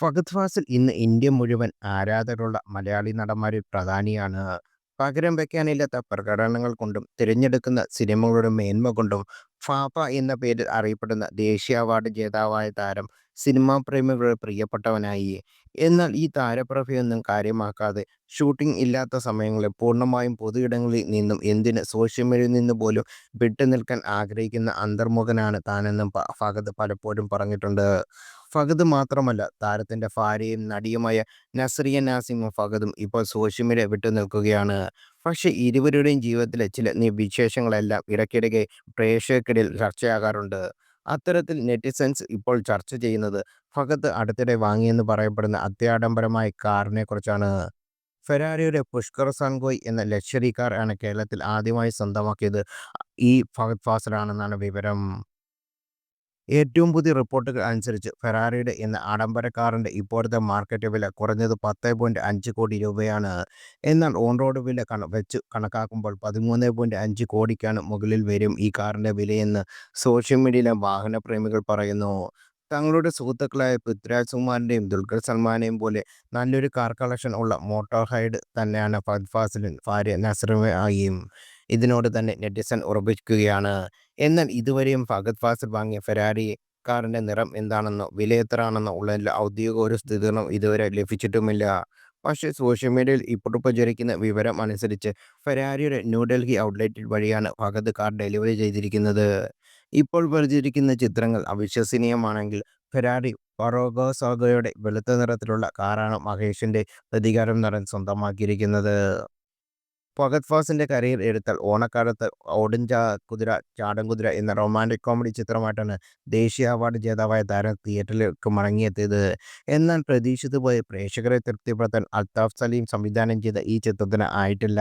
ഫഹദ് ഫാസിൽ ഇന്ന് ഇന്ത്യ മുഴുവൻ ആരാധകരുള്ള മലയാളി നടന്മാരിൽ പ്രധാനിയാണ്. പകരം വെക്കാനില്ലാത്ത പ്രകടനങ്ങൾ കൊണ്ടും തിരഞ്ഞെടുക്കുന്ന സിനിമകളുടെ മേന്മ കൊണ്ടും ഫാഫ എന്ന പേരിൽ അറിയപ്പെടുന്ന ദേശീയ അവാർഡ് ജേതാവായ താരം സിനിമാ പ്രേമികളുടെ പ്രിയപ്പെട്ടവനായി. എന്നാൽ ഈ താരപ്രഭയൊന്നും കാര്യമാക്കാതെ ഷൂട്ടിംഗ് ഇല്ലാത്ത സമയങ്ങളിൽ പൂർണമായും പൊതു ഇടങ്ങളിൽ നിന്നും എന്തിന് സോഷ്യൽ മീഡിയയിൽ നിന്ന് പോലും വിട്ടുനിൽക്കാൻ ആഗ്രഹിക്കുന്ന അന്തർമുഖനാണ് താനെന്നും ഫഹദ് പലപ്പോഴും പറഞ്ഞിട്ടുണ്ട്. ഫഹദ് മാത്രമല്ല താരത്തിന്റെ ഭാര്യയും നടിയുമായ നസ്രിയ നാസിമും ഫഹദും ഇപ്പോൾ സോഷ്യൽ മീഡിയ വിട്ടുനിൽക്കുകയാണ്. പക്ഷേ ഇരുവരുടെയും ജീവിതത്തിലെ ചില വിശേഷങ്ങളെല്ലാം ഇടയ്ക്കിടയ്ക്ക് പ്രേക്ഷകർക്കിടയിൽ ചർച്ചയാകാറുണ്ട്. അത്തരത്തിൽ നെറ്റിസൻസ് ഇപ്പോൾ ചർച്ച ചെയ്യുന്നത് ഫഹദ് അടുത്തിടെ വാങ്ങിയെന്ന് പറയപ്പെടുന്ന അത്യാഡംബരമായ കാറിനെക്കുറിച്ചാണ്. ഫെരാരിയുടെ പുഷ്കർ സൺകോയ് എന്ന ലക്ഷ്വറി കാർ ആണ് കേരളത്തിൽ ആദ്യമായി സ്വന്തമാക്കിയത് ഈ ഫഹദ് ഫാസിലാണെന്നാണ് വിവരം. ഏറ്റവും പുതിയ റിപ്പോർട്ടുകൾ അനുസരിച്ച് ഫെറാറിയുടെ എന്ന ആഡംബര കാറിന്റെ ഇപ്പോഴത്തെ മാർക്കറ്റ് വില കുറഞ്ഞത് പത്ത് പോയിന്റ് അഞ്ച് കോടി രൂപയാണ്. എന്നാൽ ഓൺ റോഡ് വില കണ വെച്ച് കണക്കാക്കുമ്പോൾ പതിമൂന്ന് പോയിന്റ് അഞ്ച് കോടിക്കാണ് മുകളിൽ വരും ഈ കാറിന്റെ വിലയെന്ന് സോഷ്യൽ മീഡിയയിലെ വാഹന പ്രേമികൾ പറയുന്നു. തങ്ങളുടെ സുഹൃത്തുക്കളായ പൃഥ്വിരാജ് സുമാറിന്റെയും ദുൽഖർ സൽമാനെയും പോലെ നല്ലൊരു കാർ കളക്ഷൻ ഉള്ള മോട്ടോർ ഹൈഡ് തന്നെയാണ് ഫഹദ് ഫാസിലും ഭാര്യ നസ്രിയയും. ഇതിനോട് തന്നെ നെറ്റിസൺ ഉറപ്പിക്കുകയാണ്. എന്നാൽ ഇതുവരെയും ഫഹദ് ഫാസിൽ വാങ്ങിയ ഫെരാരി കാറിന്റെ നിറം എന്താണെന്നോ വില എത്രയാണെന്നോ ഉള്ള ഔദ്യോഗിക ഒരു സ്ഥിരീകരണം ഇതുവരെ ലഭിച്ചിട്ടുമില്ല. പക്ഷേ സോഷ്യൽ മീഡിയയിൽ ഇപ്പോൾ പ്രചരിക്കുന്ന വിവരം അനുസരിച്ച് ഫെരാരിയുടെ ന്യൂഡൽഹി ഔട്ട്ലെറ്റ് വഴിയാണ് ഫഹദ് കാർ ഡെലിവറി ചെയ്തിരിക്കുന്നത്. ഇപ്പോൾ പ്രചരിക്കുന്ന ചിത്രങ്ങൾ അവിശ്വസനീയമാണെങ്കിൽ ഫെരാരി പറോഗോസോഗയുടെ വെളുത്ത നിറത്തിലുള്ള കാറാണ് മഹേഷിന്റെ പ്രതികാരം നടൻ സ്വന്തമാക്കിയിരിക്കുന്നത്. ഫഹദ് ഫാസിന്റെ കരിയർ എടുത്താൽ ഓണക്കാലത്ത് ഓടും കുതിര ചാടം കുതിര എന്ന റൊമാന്റിക് കോമഡി ചിത്രമായിട്ടാണ് ദേശീയ അവാർഡ് ജേതാവായ താരം തിയേറ്ററിലേക്ക് മടങ്ങിയെത്തിയത്. എന്നാൽ പ്രതീക്ഷിച്ചതുപോലെ പ്രേക്ഷകരെ തൃപ്തിപ്പെടുത്താൻ അൽതാഫ് സലീം സംവിധാനം ചെയ്ത ഈ ചിത്രത്തിന് ആയിട്ടില്ല.